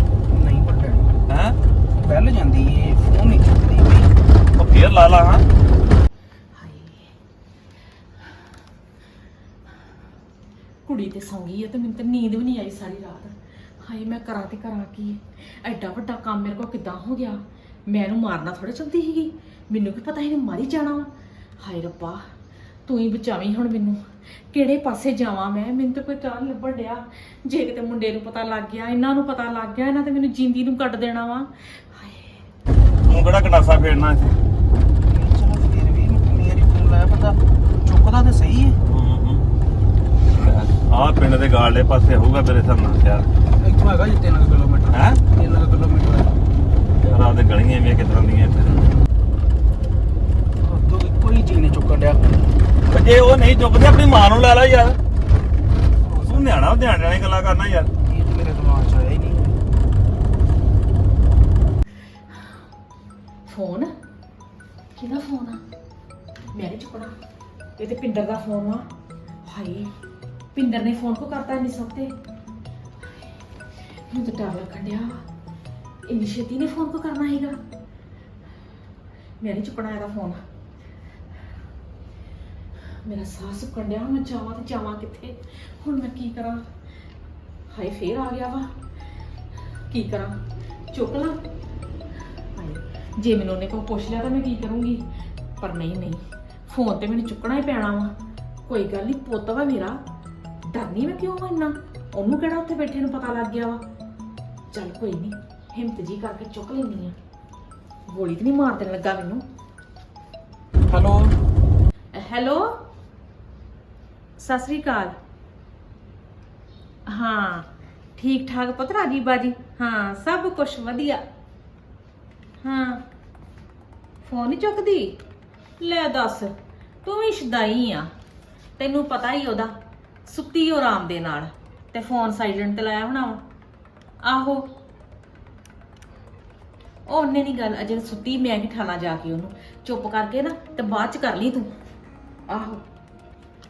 ਨਹੀਂ ਪਰ ਡੈਡੀ ਹੈ? ਬੈਲ ਜਾਂਦੀ ਏ ਫੋਨ ਨਹੀਂ ਚੁੱਕਦੀ ਪਈ ਉਹ ਫੇਰ ਲਾ ਲਾ ਹਾਂ। ਕੁੜੀ ਤੇ ਸੌਂ ਗਈ ਹੈ ਤੇ ਮੈਨੂੰ ਤੇ ਨੀਂਦ ਵੀ ਨਹੀਂ ਆਈ ਸਾਰੀ ਰਾਤ। ਹਾਏ ਮੈਂ ਕਰਾਂ ਤੇ ਕਰਾਂ ਕੀ? ਐਡਾ ਵੱਡਾ ਕੰਮ ਮੇਰੇ ਕੋਲ ਕਿੱਦਾਂ ਹੋ ਗਿਆ? ਮੈਂ ਇਹਨੂੰ ਮਾਰਨਾ ਥੋੜਾ ਚਾਹੁੰਦੀ ਸੀਗੀ। ਮੈਨੂੰ ਕੀ ਪਤਾ ਇਹਨੇ ਮਾਰੀ ਜਾਣਾ ਵਾ? ਹਾਏ ਰੱਬਾ। ਤੂੰ ਹੀ ਬਚਾਵੀਂ ਹੁਣ ਮੈਨੂੰ। ਕਿਹੜੇ ਪਾਸੇ ਜਾਵਾਂ ਮੈਂ? ਮੈਨੂੰ ਤਾਂ ਕੋਈ ਚਾਹ ਨੀ ਲੱਭਣ ਡਿਆ। ਜੇ ਕਿਤੇ ਮੁੰਡੇ ਨੂੰ ਪਤਾ ਲੱਗ ਗਿਆ ਇਹਨਾਂ ਨੂੰ ਪਤਾ ਲੱਗ ਗਿਆ ਇਹਨਾਂ ਤੇ ਮੈਨੂੰ ਜਿੰਦੀ ਨੂੰ ਕੱਟ ਦੇਣਾ ਵਾ। ਹਾਏ। ਤੂੰ ਕਿਹੜਾ ਕਨਾਸਾ ਫੇਰਨਾ ਇੱਥੇ? ਚਲੋ ਫੇਰ ਵੀ ਕਿੰਨੀ ਵਾਰੀ ਫੋਨ ਲਾਇਆ ਬੰਦਾ ਚੁੱਕਦਾ ਤੇ ਸਹੀ ਹੈ। ਆਹ ਪਿੰਡ ਦੇ ਗਾਲਲੇ ਪਾਸੇ ਹੋਊਗਾ ਤੇਰੇ ਹਿਸਾਬ ਨਾਲ ਸ਼ਹਿਰ ਇੱਥੋਂ ਹੈਗਾ ਜੀ 3 ਕਿਲੋਮੀਟਰ। ਹੈ? 3 ਕਿਲੋਮੀਟਰ। ਹੈ ਰਾਤ ਦੇ ਗਲੀਆਂ ਵੀ ਕਿਸ ਤਰ੍ਹਾਂ ਦੀਆਂ ਇੱਥੇ? ਕੋਈ ਚੀਜ਼ ਨਹੀਂ ਚੁੱਕਣ ਡਿਆ। ਜੇ ਉਹ ਨਹੀਂ ਚੁੱਕਦੇ ਆਪਣੀ ਮਾਂ ਨੂੰ ਲੈ ਲੈ ਯਾਰ। ਤੂੰ ਨਿਆਣਾ ਧਿਆਨ ਵਾਲੀ ਗੱਲਾਂ ਕਰਨਾ ਯਾਰ। ਇਹ ਤੇ ਮੇਰੇ ਦਿਮਾਗ 'ਚ ਆਇਆ ਹੀ ਨਹੀਂ। ਫੋਨ? ਕਿਹਦਾ ਫੋਨ ਆ? ਮੈਂ ਨਹੀਂ ਚੁੱਕਣਾ। ਇਹ ਤੇ ਪਿੰਦਰ ਦਾ ਫੋਨ ਆ ਹਾਏ ਪਿੰਦਰ ਨੇ ਫੋਨ ਕੋ ਕਰਤਾ ਨਹੀਂ ਸਕਤੇ ਮੈਨੂੰ ਤਾਂ ਡਰ ਲੱਗਣ ਡਿਆ। ਵਾ। ਇੰਨੀ ਛੇਤੀ ਨੇ ਫੋਨ ਕੋ ਕਰਨਾ ਹੈਗਾ? ਮੈਂ ਨਹੀਂ ਚੁੱਕਣਾ ਇਹਦਾ ਫੋਨ। ਮੇਰਾ ਸਾਹ ਸੁੱਕਣ ਡਿਆ ਮੈਂ ਜਾਵਾਂ ਤੇ ਜਾਵਾਂ ਕਿੱਥੇ? ਹੁਣ ਮੈਂ ਕੀ ਕਰਾਂ? ਹਾਏ ਫੇਰ ਆ ਗਿਆ ਵਾ। ਕੀ ਕਰਾਂ? ਚੁੱਕ ਲਾਂ। ਹਾਏ, ਜੇ ਮੈਨੂੰ ਉਹਨੇ ਕੋਈ ਪੁੱਛ ਲਿਆ ਤਾਂ ਮੈਂ ਕੀ ਕਰੂੰਗੀ? ਪਰ ਨਹੀਂ ਨਹੀਂ। ਫੋਨ ਤੇ ਮੈਨੂੰ ਚੁੱਕਣਾ ਹੀ ਪੈਣਾ ਵਾ। ਕੋਈ ਗੱਲ ਨਹੀਂ ਪੁੱਤ ਵਾ ਮੇਰਾ। ਡਰਨੀ ਮੈਂ ਕਿਉਂ ਇੰਨਾ? ਉਹਨੂੰ ਕਿਹੜਾ ਉੱਥੇ ਬੈਠੇ ਨੂੰ ਪਤਾ ਲੱਗ ਗਿਆ ਵਾ? ਚੱਲ ਕੋਈ ਨਹੀਂ ਹਿੰਮਤ ਜੀ ਕਰਕੇ ਚੁੱਕ ਲੈਂਦੀ ਆ। ਗੋਲੀ ਤੇ ਨਹੀਂ ਮਾਰ ਦੇਣ ਲੱਗਾ ਮੈਨੂੰ। ਹੈਲੋ? ਹੈਲੋ? ਸਤਿ ਸ੍ਰੀ ਅਕਾਲ। ਹਾਂ, ਠੀਕ ਠਾਕ ਪੁੱਤ ਰਾਜੀ ਬਾਜੀ? ਹਾਂ, ਸਭ ਕੁਝ ਵਧੀਆ। ਹਾਂ। ਫੋਨ ਨਹੀਂ ਚੁੱਕਦੀ? ਲੈ ਦੱਸ, ਤੂੰ ਵੀ ਸ਼ਦਾਈ ਆ। ਤੈਨੂੰ ਪਤਾ ਹੀ ਉਹਦਾ, ਸੁੱਤੀ ਹੋ ਆਰਾਮ ਦੇ ਨਾਲ, ਤੇ ਫੋਨ ਸਾਈਲੈਂਟ ਤੇ ਲਾਇਆ ਹੋਣਾ ਵਾ। ਆਹੋ। ਉਹਨੇ ਨਹੀਂ ਗੱਲ, ਅਜੇ ਸੁੱਤੀ, ਮੈਂ ਕੀ ਠਾਣਾ ਜਾ ਕੇ ਉਹਨੂੰ? ਚੁੱਪ ਕਰਕੇ ਨਾ, ਤੇ ਬਾਅਦ ਚ ਕਰ ਲਈ ਤੂੰ। ਆਹੋ।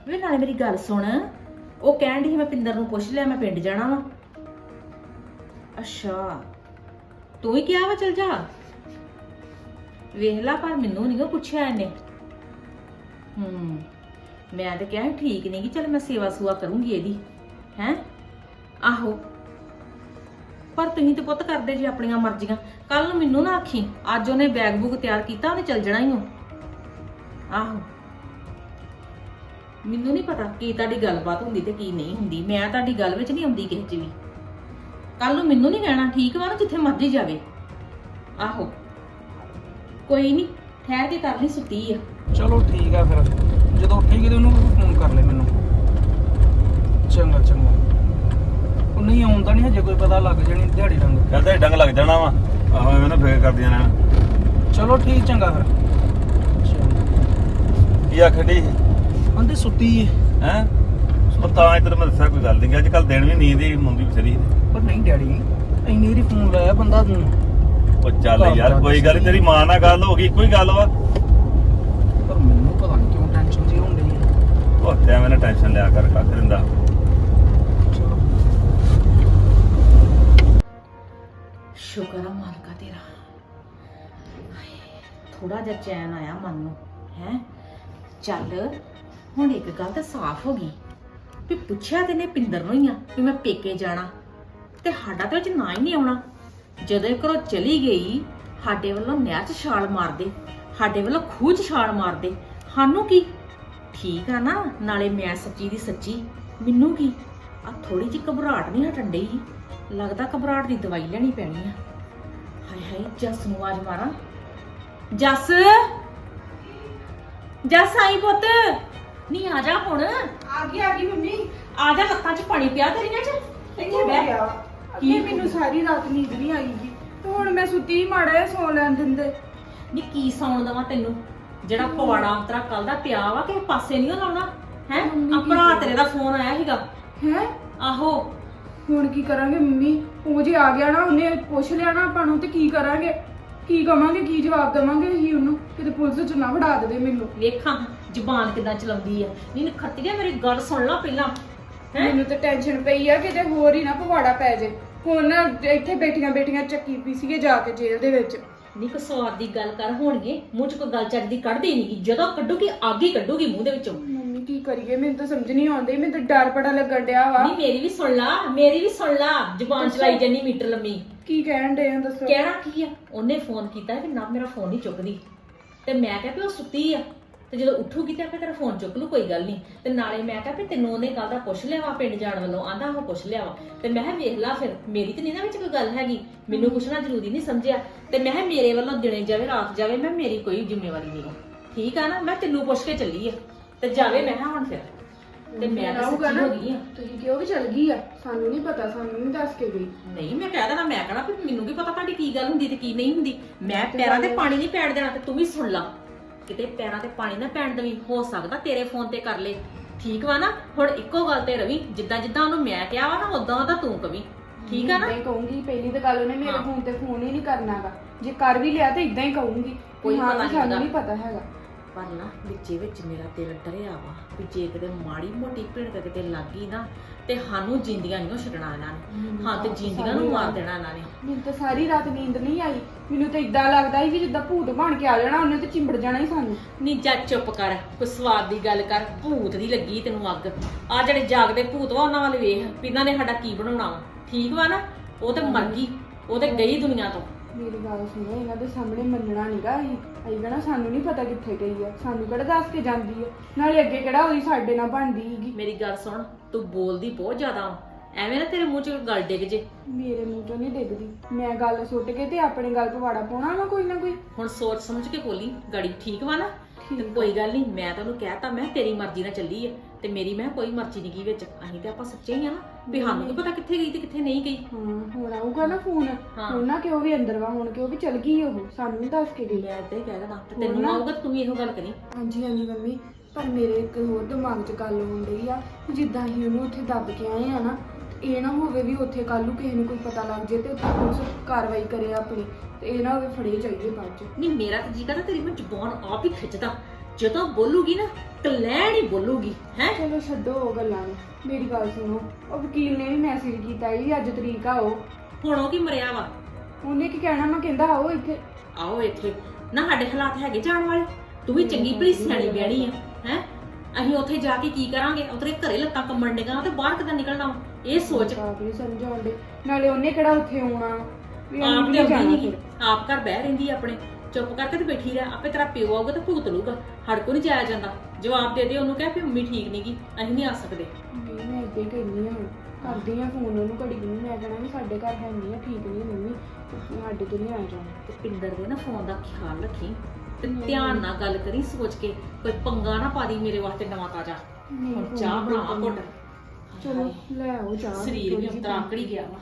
ਵੇ ਨਾਲੇ ਮੇਰੀ ਗੱਲ ਸੁਣ। ਉਹ ਕਹਿਣ ਦੀ ਮੈਂ ਪਿੰਦਰ ਨੂੰ ਪੁੱਛ ਲਿਆ, ਮੈਂ ਪਿੰਡ ਜਾਣਾ ਵਾ। ਅੱਛਾ। ਤੂੰ ਹੀ ਕਿਹਾ ਵਾ ਚਲ ਜਾ। ਵੇਖ ਲਾ ਪਰ ਮੈਨੂੰ ਨਹੀਂ ਪੁੱਛਿਆ ਇਹਨੇ। ਹੂੰ। ਮੈਂ ਤੇ ਕਿਹਾ ਸੀ ਠੀਕ ਨਹੀਂ ਕਿ ਚਲ ਮੈਂ ਸੇਵਾ ਸੁਆ ਕਰੂੰਗੀ ਇਹਦੀ। ਹੈ? ਆਹੋ। ਪਰ ਤੁਸੀਂ ਤੇ ਪੁੱਤ ਕਰਦੇ ਜੀ ਆਪਣੀਆਂ ਮਰਜ਼ੀਆਂ। ਕੱਲ ਨੂੰ ਮੈਨੂੰ ਨਾ ਆਖੀ, ਅੱਜ ਉਹਨੇ ਬੈਗ ਬੁੱਕ ਤਿਆਰ ਕੀਤਾ, ਉਹਨੇ ਚੱਲ ਜਾਣਾ ਹੀ ਉਹ ਆਹੋ। ਮੈਨੂੰ ਨਹੀਂ ਪਤਾ ਕੀ ਤੁਹਾਡੀ ਗੱਲਬਾਤ ਹੁੰਦੀ ਤੇ ਕੀ ਨਹੀਂ ਹੁੰਦੀ। ਮੈਂ ਤੁਹਾਡੀ ਗੱਲ ਵਿੱਚ ਨਹੀਂ ਆਉਂਦੀ ਕਿਸੇ 'ਚ ਵੀ। ਕੱਲ ਨੂੰ ਮੈਨੂੰ ਨਹੀਂ ਕਹਿਣਾ ਠੀਕ ਵਾ ਨਾ ਜਿੱਥੇ ਮਰਜ਼ੀ ਜਾਵੇ। ਆਹੋ। ਕੋਈ ਨਹੀਂ ਠਹਿਰ ਕੇ ਕਰ ਲਈ ਸੁੱਤੀ ਆ। ਚਲੋ ਠੀਕ ਆ ਫਿਰ। ਜਦੋਂ ਉੱਠੇਗੀ ਤੇ ਉਹਨੂੰ ਫੋਨ ਕਰ ਲੈ ਮੈਨੂੰ। ਚੰਗਾ ਚੰਗਾ। ਉਹ ਨਹੀਂ ਆਉਂਦਾ ਨਹੀਂ ਹਜੇ ਕੋਈ ਪਤਾ ਲੱਗ ਜਾਣੀ ਦਿਹਾੜੀ ਰੰਗ। ਕਹਿੰਦਾ ਡੰਗ ਲੱਗ ਜਾਣਾ ਵਾ। ਆਹੋ ਐਵੇਂ ਨਾ ਫੇਰ ਕਰਦੀਆਂ ਨੇ ਚਲੋ ਠੀਕ ਚੰਗਾ ਫਿਰ। ਕੀ ਆਖੜੀ ਅੰਦੇ ਸੁੱਤੀ ਏ। ਹੈ? ਉਹ ਤਾਂ ਇਧਰ ਮੈਂ ਦੱਸਿਆ ਕੋਈ ਗੱਲ ਨਹੀਂ ਅੱਜ ਕੱਲ ਦਿਨ ਵੀ ਨੀਂਦ ਹੀ ਮੁੰਦੀ ਬਸਰੀ ਪਰ ਨਹੀਂ ਡੈਡੀ ਇੰਨੀ ਵਾਰੀ ਫੋਨ ਲਾਇਆ ਬੰਦਾ ਉਹ ਚੱਲ ਯਾਰ ਕੋਈ ਗੱਲ ਨੀ, ਤੇਰੀ ਮਾਂ ਨਾਲ ਗੱਲ ਹੋ ਗਈ ਕੋਈ ਗੱਲ ਵਾ। ਪਰ ਮੈਨੂੰ ਪਤਾ ਨਹੀਂ ਕਿਉਂ ਟੈਨਸ਼ਨ ਜੀ ਡਈ ਹੈ ਉਹ ਤੇ ਐਵੇਂ ਨਾ ਟੈਨਸ਼ਨ ਲਿਆ ਕਰ ਕੱਖ ਦਿੰਦਾ। ਚਲੋ ਸ਼ੁਕਰ ਆ ਮਾਲਕਾ ਤੇਰਾ। ਥੋੜਾ ਜਿਹਾ ਚੈਨ ਆਇਆ ਮਨ ਨੂੰ ਹੈ? ਚੱਲ ਹੁਣ ਇੱਕ ਗੱਲ ਤਾਂ ਸਾਫ਼ ਹੋ ਗਈ ਵੀ ਪੁੱਛਿਆ ਤੇ ਨੇ ਪਿੰਦਰ ਨੂੰ ਹੀ ਆ ਵੀ ਮੈਂ ਪੇਕੇ ਜਾਣਾ ਤੇ ਸਾਡਾ ਤੇ ਉਹ ਨਾ ਹੀ ਨਹੀਂ ਆਉਣਾ। ਜਦੋਂ ਇਹ ਘਰੋਂ ਚਲੀ ਗਈ, ਸਾਡੇ ਵੱਲੋਂ ਨਹਿਰ 'ਚ ਛਾਲ ਮਾਰਦੇ, ਸਾਡੇ ਵੱਲੋਂ ਖੂਹ 'ਚ ਛਾਲ ਮਾਰਦੇ, ਸਾਨੂੰ ਕੀ? ਠੀਕ ਆ ਨਾ, ਨਾਲੇ ਮੈਂ ਸੱਚੀ ਦੀ ਸੱਚੀ, ਮੈਨੂੰ ਕੀ? ਆ ਥੋੜੀ ਜਿਹੀ ਘਬਰਾਹਟ ਨਹੀਂ ਹਟਣ ਡਈ ਲੱਗਦਾ ਘਬਰਾਹਟ ਦੀ ਦਵਾਈ ਲੈਣੀ ਪੈਣੀ ਆ। ਹਾਏ ਹਾਏ, ਜੱਸ ਨੂੰ ਆਵਾਜ਼ ਮਾਰਾਂ। ਜੱਸ! ਜੱਸ ਆਈ ਪੁੱਤ! ਨਹੀਂ ਆ ਜਾ ਹੁਣ। ਆ ਗਈ ਆ ਗਈ ਮੰਮੀ। ਆ ਜਾ ਲੱਤਾਂ 'ਚ ਪਾਣੀ ਪਿਆ ਤੇਰੀਆਂ 'ਚ। ਇੱਥੇ ਬਹਿ। ਕੀ ਮੈਨੂੰ ਸਾਰੀ ਰਾਤ ਨੀਂਦ ਨਹੀਂ ਆਈਗੀ ਤੇ ਹੁਣ ਮੈਂ ਸੁੱਤੀ ਹੀ ਮਾੜਾ ਜਿਹਾ ਸੌ ਲੈਣ ਦਿੰਦੇ। ਨੀ ਕੀ ਸੌਣ ਦਵਾ ਤੈਨੂੰ? ਜਿਹੜਾ ਪਵਾੜਾ ਅੰਤਰਾ ਕੱਲ ਦਾ ਪਿਆ ਵਾ ਕਿਸੇ ਪਾਸੇ ਨਹੀਂ ਲਾਉਣਾ। ਹੈ? ਆ ਭਰਾ? ਤੇਰੇ ਦਾ ਫੋਨ ਆਇਆ ਸੀਗਾ। ਹੈ? ਆਹੋ। ਹੁਣ ਕੀ ਕਰਾਂਗੇ ਮੰਮੀ? ਉਹ ਜੇ ਆ ਗਿਆ ਨਾ ਉਹਨੇ ਪੁੱਛ ਲਿਆ ਨਾ ਆਪਾਂ ਨੂੰ ਤੇ ਕੀ ਕਰਾਂਗੇ? ਕੀ ਕਵਾਂਗੇ ਕੀ ਜਵਾਬ ਦੇਵਾਂਗੇ ਅਸੀਂ ਉਹਨੂੰ? ਕਿਤੇ ਪੁਲਿਸ ਚ ਨਾ ਫੜਾ ਦੇਵੇ ਮੈਨੂੰ। ਵੇਖਾਂ ਜ਼ੁਬਾਨ ਕਿਦਾਂ ਚਲਾਉਂਦੀ ਆ। ਨੀ ਖੱਤੀਆ ਮੇਰੀ ਗੱਲ ਸੁਣ ਲਾ ਪਹਿਲਾਂ। ਹੈ? ਮੈਨੂੰ ਤਾਂ ਟੈਨਸ਼ਨ ਪਈ ਆ ਕਿਤੇ ਹੋਰ ਹੀ ਨਾ ਪਵਾੜਾ ਪੈ ਜੇ। ਹੁਣ ਨਾ ਇੱਥੇ ਬੈਠੀਆਂ ਬੈਠੀਆਂ ਚੱਕੀ ਪੀ ਸੀਗੇ ਜਾ ਕੇ ਜੇਲ੍ਹ ਦੇ ਵਿੱਚ। ਨੀ ਕੋ ਸਵਾਦ ਦੀ ਗੱਲ ਕਰ ਹੋਣਗੇ। ਮੂੰਹ ਚ ਕੋਈ ਗੱਲ ਚੱਜ ਦੀ ਕੱਢਦੀ ਨਹੀਂਗੀ ਜਦੋਂ ਕੱਢੂਗੀ ਅੱਗ ਹੀ ਕੱਢੂਗੀ ਮੂੰਹ ਦੇ ਵਿੱਚੋਂ। ਮੰਮੀ ਕੀ ਕਰੀਏ? ਮੈਨੂੰ ਤਾਂ ਸਮਝ ਨਹੀਂ ਆਉਂਦੀ। ਮੈਨੂੰ ਤਾਂ ਡਰ ਬੜਾ ਲੱਗਣ ਡਿਆ ਵਾ। ਨੀ ਮੇਰੀ ਵੀ ਸੁਣ ਲਾ। ਮੇਰੀ ਵੀ ਸੁਣ ਲਾ। ਜ਼ੁਬਾਨ ਚਲਾਈ ਜੰਨੀ ਮੀਟਰ ਲੰਮੀ। ਕੀ ਕਹਿਣ ਡੇ ਆ ਦੱਸੋ। ਕਹਿਣਾ ਕੀ ਆ? ਉਹਨੇ ਫੋਨ ਕੀਤਾ ਕਿ ਨਾ ਮੇਰਾ ਫੋਨ ਨਹੀਂ ਚੁੱਕਦੀ। ਤੇ ਮੈਂ ਕਿਹਾ ਵੀ ਉਹ ਸੁੱਤੀ ਆ। ਤੇ ਜਦੋਂ ਉੱਠੂਗੀ ਤੇ ਆਪੇ ਤੇਰਾ ਫੋਨ ਚੁੱਕ ਲੂ ਕੋਈ ਗੱਲ ਨਹੀਂ। ਤੇ ਨਾਲੇ ਮੈਂ ਕਿਹਾ ਵੀ ਤੈਨੂੰ ਉਹਨੇ ਕੱਲ ਦਾ ਪੁੱਛ ਲਿਆ ਵਾ ਪਿੰਡ ਜਾਣ ਵੱਲੋਂ। ਆਂਦਾ ਉਹ ਪੁੱਛ ਲਿਆ ਵਾ। ਤੇ ਮੈਂ ਕਿਹਾ ਵੇਖ ਲਾ ਫਿਰ। ਮੇਰੀ ਤੇ ਨਹੀਂ ਨਾ ਵਿੱਚ ਕੋਈ ਗੱਲ ਹੈਗੀ। ਮੈਨੂੰ ਪੁੱਛਣਾ ਜ਼ਰੂਰੀ ਨਹੀਂ ਸਮਝਿਆ। ਤੇ ਮੈਂ ਕਿਹਾ ਮੇਰੇ ਵੱਲੋਂ ਦਿਨੇ ਜਾਵੇ ਰਾਤ ਜਾਵੇ ਮੈਂ ਮੇਰੀ ਕੋਈ ਜ਼ਿੰਮੇਵਾਰੀ ਨਹੀਂ ਠੀਕ ਆ ਨਾ? ਮੈਂ ਤੈਨੂੰ ਪੁੱਛ ਕੇ ਚੱਲੀ ਆ। ਤੇ ਜਾਵੇ ਮੈਂ ਕਿਹਾ ਹੁਣ ਫਿਰ। ਤੇ ਮੈਂ ਤਾਂ ਸੱਚੀ ਹੋ ਗਈ ਆ। ਤੁਸੀਂ ਕਿਉਂ ਵੀ ਚਲ ਗਈ ਆ ਸਾਨੂੰ ਨਹੀਂ ਪਤਾ ਸਾਨੂੰ ਨਹੀਂ ਦੱਸ ਕੇ ਗਈ। ਨਹੀਂ ਮੈਂ ਕਹਿ ਦੇਣਾ ਮੈਂ ਕਹਣਾ ਵੀ ਮੈਨੂੰ ਕੀ ਪਤਾ ਤੁਹਾਡੀ ਕੀ ਗੱਲ ਹੁੰਦੀ ਤੇ ਕੀ ਨਹੀਂ ਹੁੰਦੀ। ਮੈਂ ਪੈਰਾਂ ਤੇ ਪਾਣੀ ਨਹੀਂ ਪੈਣ ਦੇਣਾ ਤੇ ਤੂੰ ਵੀ ਸੁਣ ਲਾ। ਕਿਤੇ ਪੈਰਾਂ ਤੇ ਪਾਣੀ ਨਾ ਪੈਣ ਦੇਵੀਂ ਹੋ ਸਕਦਾ ਤੇਰੇ ਫੋਨ ਤੇ ਕਰ ਲੇ। ਠੀਕ ਵਾ ਨਾ? ਹੁਣ ਇੱਕੋ ਗੱਲ ਤੇ ਰਵੀ ਜਿੱਦਾਂ ਜਿੱਦਾਂ ਉਹਨੂੰ ਮੈਂ ਕਿਹਾ ਵਾ ਨਾ ਉਦਾਂ ਉਹਦਾ ਤੂੰ ਕਵੀ। ਠੀਕ ਆ ਨਾ? ਹੀ ਕਹੂੰਗੀ ਪਹਿਲੀ ਤਾਂ ਗੱਲ ਉਹਨੇ ਮੇਰੇ। ਫੋਨ ਤੇ ਫੋਨ ਹੀ ਨਹੀਂ ਕਰਨਾਗਾ। ਜੇ ਕਰ ਵੀ ਲਿਆ ਤਾਂ ਇਦਾਂ ਹੀ ਕਹੂੰਗੀ। ਕੋਈ ਪਤਾ ਸਾਨੂੰ। ਨਹੀਂ ਪਤਾ ਹੈਗਾ। ਪਰ ਨਾ ਵਿੱਚੇ ਵਿੱਚ ਮੇਰਾ ਦਿਲ ਡਰਿਆ ਵਾ ਵੀ ਜੇ ਕਿਤੇ ਮਾੜੀ ਮੋਟੀ ਭਿਣਕ ਕਿਤੇ ਲੱਗੀ ਨਾ ਤੇ ਸਾਨੂੰ ਜਿੰਦੀਆਂ ਨਹੀਂ ਛੱਡਣਾ ਇਹਨਾਂ ਨੇ। ਹਾਂ ਤੇ ਜਿੰਦੀਆਂ ਨੂੰ ਮਾਰ ਦੇਣਾ ਇਹਨਾਂ ਨੇ। ਮੈਨੂੰ ਤਾਂ ਸਾਰੀ ਰਾਤ ਨੀਂਦ ਨਹੀਂ ਆਈ। ਮੈਨੂੰ ਤਾਂ ਇਦਾਂ ਲੱਗਦਾ ਸੀ ਕਿ ਜਿੱਦਾਂ ਭੂਤ ਬਣ ਕੇ ਆ ਜਾਣਾ ਉਹਨੇ ਤੇ ਚਿੰਬੜ ਜਾਣਾ ਹੀ ਸਾਨੂੰ। ਨੀ ਜਾ ਚੁੱਪ ਕਰ ਕੋਈ ਸਵਾਦ ਦੀ ਗੱਲ ਕਰ ਭੂਤ ਦੀ ਲੱਗੀ ਤੈਨੂੰ ਅੱਗ। ਆ ਜਿਹੜੇ ਜਾਗਦੇ ਭੂਤ ਵਾ ਉਹਨਾਂ ਵੱਲ ਵੇਖ ਵੀ ਇਹਨਾਂ ਨੇ ਸਾਡਾ ਕੀ ਬਣਾਉਣਾ ਵਾ। ਠੀਕ ਵਾ ਨਾ? ਉਹ ਤੇ ਮਰ ਗਈ ਉਹ ਤੇ ਗਈ ਦੁਨੀਆ ਤੋਂ। ਮੇਰੀ ਗੱਲ ਸੁਣੋ ਇਹਨਾਂ ਦੇ ਸਾਹਮਣੇ ਮੰਨਣਾ ਨਹੀਂਗਾ ਅਸੀਂ। ਅਸੀਂ ਕਹਿਣਾ ਸਾਨੂੰ ਨਹੀਂ ਪਤਾ ਕਿੱਥੇ ਗਈ ਆ ਸਾਨੂੰ ਕਿਹੜਾ ਦੱਸ ਕੇ ਜਾਂਦੀ ਆ? ਨਾਲੇ ਅੱਗੇ ਕਿਹੜਾ ਉਹਦੀ ਸਾਡੇ ਨਾਲ ਬਣਦੀ ਸੀਗੀ? ਮੇਰੀ ਗੱਲ ਸੁਣ ਤੂੰ ਬੋਲਦੀ ਬਹੁਤ ਜ਼ਿਆਦਾ ਵਾ। ਐਵੇਂ ਨਾ ਤੇਰੇ ਮੂੰਹ 'ਚ ਗੱਲ ਡਿੱਗ ਜੇ। ਮੇਰੇ ਮੂੰਹ ਤੋਂ ਨਹੀਂ ਡਿੱਗਦੀ। ਮੈਂ ਗੱਲ ਸੁੱਟ ਕੇ ਤੇ ਆਪਣੇ ਗੱਲ ਪਵਾੜਾ ਪਾਉਣਾ ਵਾ ਕੋਈ ਨਾ ਕੋਈ? ਹੁਣ ਸੋਚ ਸਮਝ ਕੇ ਬੋਲੀ ਗਾੜੀ ਠੀਕ ਵਾ ਨਾ? ਤੇ ਕੋਈ ਗੱਲ ਨਹੀਂ ਮੈਂ ਤੈਨੂੰ ਕਹਿਤਾ ਮੈਂ ਤੇਰੀ ਮਰਜ਼ੀ ਨਾਲ ਚੱਲੀ ਆ। ਤੇ ਮੇਰੀ ਮੈਂ ਕੋਈ ਮਰਜ਼ੀ ਨਹੀਂ ਕੀ ਵਿੱਚ। ਅਸੀਂ ਤੇ ਆਪਾਂ ਸੱਚੇ ਹੀ ਆ ਨਾ ਵੀ ਸਾਨੂੰ ਕੀ ਪਤਾ ਕਿੱਥੇ ਗਈ ਤੇ ਕਿੱਥੇ ਨਹੀਂ ਗਈ। ਹਾਂ ਹੁਣ ਆਊਗਾ ਨਾ ਫੋਨ। ਹਾਂ। ਹੁਣ ਨਾ ਕਿ ਉਹ ਵੀ ਅੰਦਰ ਵਾ ਹੁਣ ਕਿ ਉਹ ਵੀ ਚਲ ਗਈ ਉਹ ਸਾਨੂੰ ਦੱਸ ਕੇ ਗਈ। ਮੈਂ ਏਦਾਂ ਹੀ ਕਹਿ ਦੇਣਾ ਤੇ ਤੈਨੂੰ। ਆਊਗਾ ਤੂੰ ਵੀ ਇਹੋ ਗੱਲ ਕਰੀ। ਹਾਂਜੀ ਹਾਂਜੀ ਮੰਮੀ ਪਰ ਮੇਰੇ ਇੱਕ ਹੋਰ ਦਿਮਾਗ 'ਚ ਗੱਲ ਆਉਣ ਡਈ ਆ ਜਿੱਦਾਂ ਹੀ ਉਹਨੂੰ ਉੱਥੇ ਦੱਬ ਕੇ ਆਏ ਆ ਨਾ ਇਹ ਨਾ ਹੋਵੇ ਵੀ ਉੱਥੇ ਕੱਲ ਨੂੰ ਕਿਸੇ ਨੂੰ ਕੋਈ ਪਤਾ ਲੱਗ ਜੇ ਤੇ ਉੱਥੇ ਪੁਲਿਸ ਕਾਰਵਾਈ ਕਰੇ ਆਪਣੀ ਤੇ ਇਹ ਨਾ ਹੋਵੇ ਫੜੇ ਜਾਈਏ ਬਾਅਦ 'ਚ। ਨਹੀਂ ਮੇਰਾ ਤਾਂ ਜੀ ਕਰਦਾ ਤੇਰੀ ਮੈਂ ਜ਼ੁਬਾਨ ਆਪ ਹੀ ਖਿੱਚਦਾ। ਜਦੋਂ ਬੋਲੂਗੀ ਨਾ ਕਲੈਣ ਹੀ ਬੋਲੂਗੀ ਹੈ? ਚਲੋ ਛੱਡੋ ਉਹ ਗੱਲਾਂ ਨੂੰ। ਮੇਰੀ ਗੱਲ ਸੁਣੋ ਉਹ ਵਕੀਲ ਨੇ ਵੀ ਮੈਸੇਜ ਕੀਤਾ ਸੀ ਅੱਜ ਤਰੀਕ ਆ ਉਹ। ਹੁਣ ਉਹ ਕੀ ਮਰਿਆ ਵਾ? ਉਹਨੇ ਕੀ ਕਹਿਣਾ? ਮੈਂ ਕਹਿੰਦਾ ਆਓ ਇੱਥੇ। ਆਓ ਇੱਥੇ। ਨਾ ਸਾਡੇ ਹਾਲਾਤ ਹੈਗੇ ਜਾਣ ਵਾਲੇ। ਤੂੰ ਵੀ ਚੰਗੀ ਭਲੀ ਸਿਆਣੀ ਬਿਆਣੀ ਆ ਹੈ? ਅਸੀਂ ਉੱਥੇ ਜਾ ਕੇ ਕੀ ਕਰਾਂਗੇ? ਉਤਰੇ ਘਰੇ ਲੱਤਾਂ ਕੰਮਣ ਡੇਗਾ ਤੇ ਬਾਹਰ ਕਿੱਦਾਂ ਨਿਕਲਣਾ ਵਾ? ਇਹ ਸੋਚ। ਨਹੀਂ ਸਮਝਾਉਂਦੇ। ਨਾਲੇ ਉਹਨੇ ਕਿਹੜਾ ਉੱਥੇ ਆਉਣਾ? ਵੀ ਆਪ ਤੇ ਜਾਣਾ ਫਿਰ? ਘਰ ਬਹਿ ਰਹਿੰਦੀ ਆ ਆਪਣੇ। ਚੁੱਪ ਕਰਕੇ ਤੇ ਬੈਠੀ ਰਹਿ ਆਪੇ ਤੇਰਾ ਪਿਓ ਆਊਗਾ ਤੇ ਭੁਗਤ ਲੂਗਾ ਹੜ ਕੋ ਨਹੀਂ ਜਾਇਆ ਜਾਂਦਾ। ਜਵਾਬ ਦੇ ਦੇ ਉਹਨੂੰ ਕਹਿ ਵੀ ਮੰਮੀ ਠੀਕ ਨਹੀਂਗੀ ਅਸੀਂ ਨਹੀਂ ਆ ਸਕਦੇ। ਨਹੀਂ ਮੈਂ ਇੱਦਾਂ ਹੀ ਕਹਿੰਦੀ ਹਾਂ ਹੁਣ ਕਰਦੀ ਆ ਫੋਨ ਉਹਨੂੰ ਘੜੀ ਨੂੰ ਮੈਂ ਕਹਿਣਾ ਵੀ ਸਾਡੇ ਘਰ ਹੈ ਨਹੀਂ ਆ ਠੀਕ ਨਹੀਂ ਮੰਮੀ ਸਾਡੇ ਤੋਂ ਨਹੀਂ ਆਇਆ ਜਾਣਾ। ਤੇ ਪਿੰਦਰ ਦੇ ਨਾ ਫੋਨ ਦਾ ਖਿਆਲ ਰੱਖੀ ਤੇ ਧਿਆਨ ਨਾਲ ਗੱਲ ਕਰੀ ਸੋਚ ਕੇ ਕੋਈ ਪੰਗਾ ਨਾ ਪਾ ਦੀ ਮੇਰੇ ਵਾਸਤੇ ਨਵਾਂ ਤਾਜ਼ਾ। ਹੁਣ ਚਾਹ ਨੀ, ਬਣਾਵਾ ਘੁੱਟ। ਚਲੋ ਲੈ ਆਓ ਚਾਹ ਸਰੀਰ ਵੀ ਥੋੜ੍ਹੀ ਜਿਹੀ ਅੰਤਰਾਕੜੀ ਗਿਆ ਵਾ।